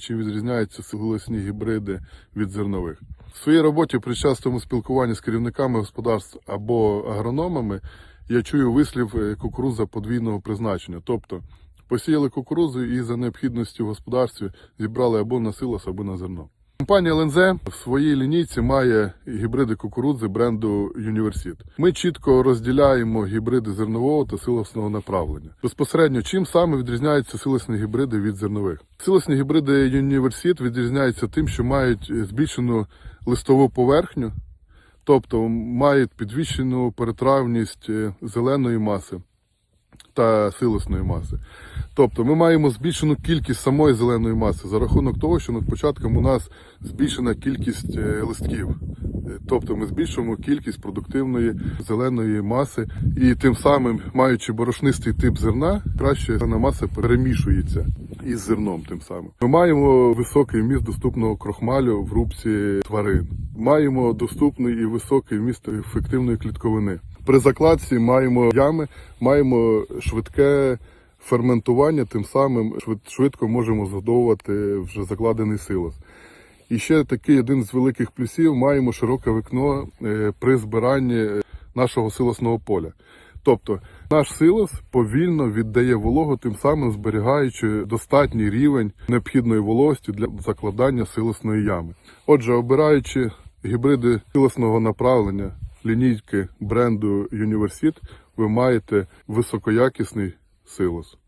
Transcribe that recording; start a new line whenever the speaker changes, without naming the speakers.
Чим відрізняються суголосні гібриди від зернових? В своїй роботі при частому спілкуванні з керівниками господарств або агрономами я чую вислів е, кукурудза подвійного призначення. Тобто посіяли кукурудзу і за необхідністю в господарстві зібрали або на силос, або на зерно. Компанія ЛНЗ в своїй лінійці має гібриди кукурудзи бренду Юніверсіт. Ми чітко розділяємо гібриди зернового та силосного направлення. Безпосередньо, чим саме відрізняються силосні гібриди від зернових? Силосні гібриди Юніверсіт відрізняються тим, що мають збільшену листову поверхню, тобто мають підвищену перетравність е, зеленої маси та силосної маси. Тобто ми маємо збільшену кількість самої зеленої маси за рахунок того, що над початком у нас збільшена кількість е, листків. Е, Тобто ми збільшуємо кількість продуктивної зеленої маси і тим самим, маючи борошнистий тип зерна, краще зелена маса перемішується із зерном. Тим самим ми маємо високий вміст доступного крохмалю в рубці тварин. Маємо доступний і високий вміст ефективної клітковини. При закладці маємо ями, маємо швидке ферментування, тим самим швидко можемо згодовувати вже закладений силос. І ще такий один з великих плюсів маємо широке вікно е, при збиранні е, нашого силосного поля. Тобто наш силос повільно віддає вологу, тим самим зберігаючи достатній рівень необхідної вологості для закладання силосної ями. Отже, обираючи гібриди силосного направлення лінійки бренду Юніверсіт, ви маєте високоякісний силос.